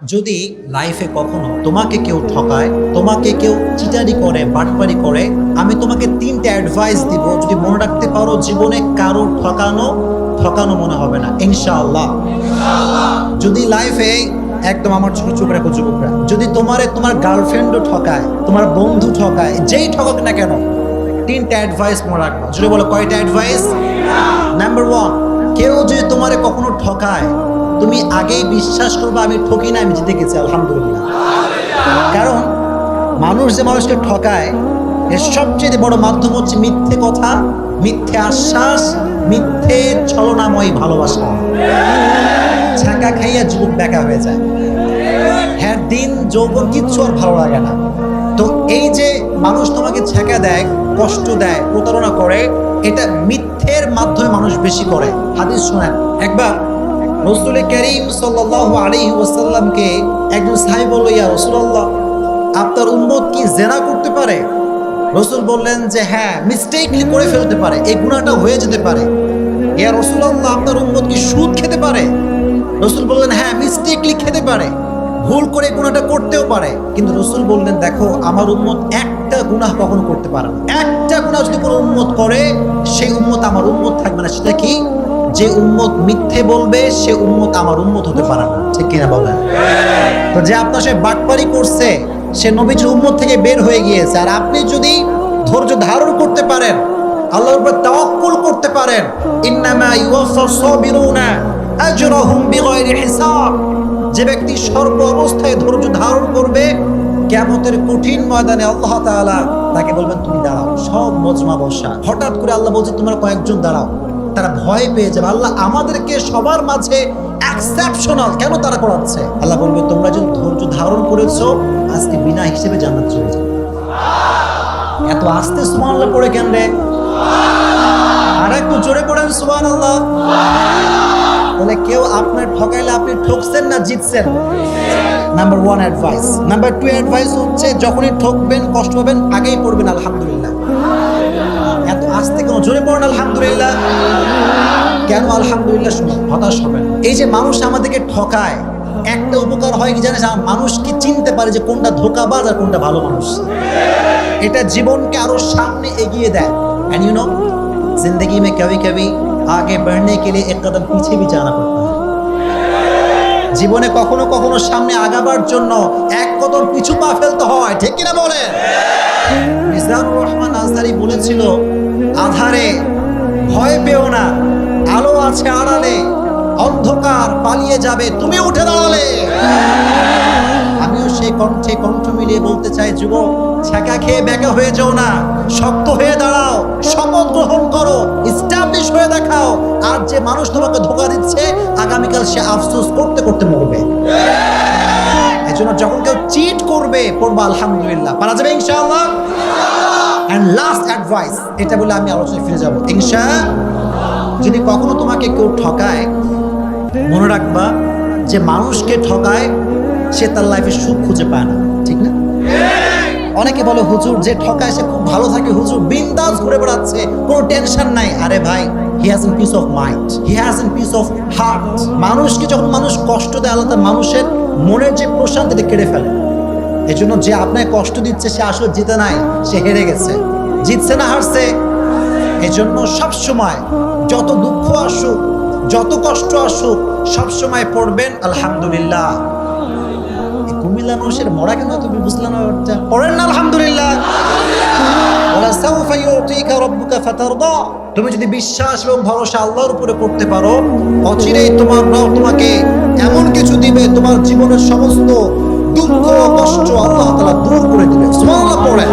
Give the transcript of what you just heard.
যদি লাইফে কখনো তোমাকে কেউ ঠকায়, তোমাকে কেউ চিটারি করে, বাটপারি করে, আমি তোমাকে তিনটে অ্যাডভাইস দিব। যদি মনে রাখতে পারো জীবনে কারও ঠকানো ঠকানো মনে হবে না। ইনশাআল্লাহ। যদি লাইফে একদম আমার ছোট চুপ রাখো যুবকরা যদি তোমারে তোমার গার্লফ্রেন্ডও ঠকায়, তোমার বন্ধু ঠকায়, যেই ঠকাক না কেন, তিনটা অ্যাডভাইস মনে রাখব যদি বলো কয়টা অ্যাডভাইস নাম্বার ওয়ান কেউ যদি তোমারে কখনো ঠকায় তুমি আগেই বিশ্বাস করবে আমি ঠকি না, আমি জিতে গেছি, আলহামদুলিল্লাহ। কারণ মানুষ যে মানুষকে ঠকায়, এর সবচেয়ে বড় মাধ্যম হচ্ছে মিথ্যে কথা, মিথ্যে আশ্বাস, মিথ্যে ছলনাময় ভালোবাসা। ছাকা খাইয়া যুবক বেকা হয়ে যায়। হ্যাঁ দিন, যৌবন কিচ্ছু আর ভালো লাগে না। তো এই যে মানুষ তোমাকে ছেঁকা দেয়, কষ্ট দেয়, প্রতারণা করে, এটা মিথ্যের মাধ্যমে মানুষ বেশি করে। হাদিস শোনেন। একবার রসুল করিম সাল্লাহ আলী ওসাল্লামকে একজন সাহেব বলল, ইয়া রসুল্লাহ আপনার উম্মত কি জেনা করতে পারে? রসুল বললেন যে হ্যাঁ মিস্টেকলি করে ফেলতে পারে, এই গুণাটা হয়ে যেতে পারে। ইয়া রসুল্লাহ আপনার উম্মত কি সুদ খেতে পারে? রসুল বললেন হ্যাঁ মিস্টেকলি খেতে পারে, ভুল করে গুণাটা করতেও পারে। কিন্তু রসুল বললেন, দেখো, আমার উম্মত একটা গুনাহ কখনো করতে পারে না। একটা গুনাহ যদি কোনো উম্মত করে, সেই উম্মত আমার উম্মত থাকবে না। সেটা কি? যে উম্মত মিথ্যে বলবে, সে উম্মত আমার উম্মত হতে পারে না। ঠিক কিনা বলেন? তো যে আপনার সে বাটপারি করছে, সে নবীজি উম্মত থেকে বের হয়ে গিয়েছে। আর আপনি যদি ধৈর্য ধারণ করতে পারেন, আল্লাহর উপর তাওয়াক্কুল করতে পারেন, ইন্নামা ইউওয়াফাস সাবিরুনা আজরাহুম বিগাইরি হিসাব। যে ব্যক্তি সর্ব অবস্থায় ধৈর্য ধারণ করবে কেমতের কঠিন ময়দানে আল্লাহ তাআলা তাকে বলবেন, তুমি দাঁড়াও, সব মজমা বসা। হঠাৎ করে আল্লাহ বলছে, তোমার কয়েকজন দাঁড়াও। তারা ভয় পেয়ে যাবে। আল্লাহ আমাদেরকে সবার মাঝে এক্সেপশনাল কেন তারা করাচ্ছে আল্লাহ বলবে, তোমরা যদি ধৈর্য ধারণ করেছ, আজকে বিনা হিসেবে জান্নাত চলে যাবে। এত আস্তে সুবহানাল্লাহ পড়ে কেন রে? আর একটু জোরে পড়েন সুবহানাল্লাহ। তাহলে কেউ আপনার ঠকাইলে আপনি ঠকছেন না জিতছেন? Number one advice number two advice হচ্ছে, যখনই ঠকবেন, কষ্ট পাবেন, আগেই পড়বেন, আলহামদুলিল্লাহ। আস্তে কোনো জোরে পড়েন আলহামদুলিল্লাহ কেন আলহামদুলিল্লাহ শুনুন হতাশ হবেন এই যে মানুষ আমাদেরকে ঠকায় একটা উপকার হয় কি জানিস আমার মানুষ কি চিনতে পারে যে কোনটা ধোকাবাজ আর কোনটা ভালো মানুষ এটা জীবনকে আরো সামনে এগিয়ে দেয় एंड यू नो जिंदगी में कभी कभी आगे बढ़ने के लिए एक कदम पीछे भी जाना पड़ता है জীবনে কখনো কখনো সামনে আগাবার জন্য এক কদম পিছু পা ফেলতে হয় ঠিক কিনা বলে মিজানুর রহমান আজহারি বলেছিল, আধারে ভয় পেও না, আলো আছে আড়ালে, অন্ধকার পালিয়ে যাবে, তুমি উঠে দাঁড়ালে। আমিও সেই কণ্ঠে কণ্ঠ মিলিয়ে বলতে চাই, যুবক, ছ্যাঁকা খেয়ে ব্যাকা হয়ে যাও না, শক্ত হয়ে দাঁড়াও, শপথ গ্রহণ করো স্টাবলিশ হয়ে দেখাও, আর যে মানুষ তোমাকে ধোকা দিচ্ছে, আগামীকাল সে আফসোস করতে করতে মরবে। জন্য যখন করবে পড়বা, আলহামদুলিল্লাহ। পারা যাবে ইনশাআল্লাহ? অ্যান্ড লাস্ট অ্যাডভাইস এটা বলে আমি আলোচনায় ফিরে যাব। ইনশা যদি কখনো তোমাকে কেউ ঠকায়, মনে রাখবা যে মানুষকে ঠকায়, সে তার লাইফে সুখ খুঁজে পায় না। ঠিক না? অনেকে বলে, হুজুর, যে ঠকায় সে খুব ভালো থাকে, হুজুর বিন্দাস ঘুরে বেড়াচ্ছে, কোনো টেনশন নাই। আরে ভাই he has an peace of mind he has an peace of heart মানুষকে যখন মানুষ কষ্ট দেয় তার মানুষের মনের যে প্রশান্তিটা কেড়ে ফেলে। এই জন্য যে আপনাকে কষ্ট দিচ্ছে, সে আসলে জিতে নাই, সে হেরে গেছে। জিতছে না, হারছে। এই জন্য সবসময় যত দুঃখ আসুক, যত কষ্ট আসুক, সবসময় পড়বেন, আলহামদুলিল্লাহ। কুমিল্লা মানুষের মরা কেন তুমি বুঝলাম? পড়েন না, আলহামদুলিল্লাহ। তুমি যদি বিশ্বাস এবং ভরসা আল্লাহর উপরে করতে পারো, অচিরেই তোমার তোমাকে এমন কিছু দিবে, তোমার জীবনের সমস্ত দুঃখ কষ্ট আল্লাহ তাআলা দূর করে দিবে সুবহানাল্লাহ পড়ে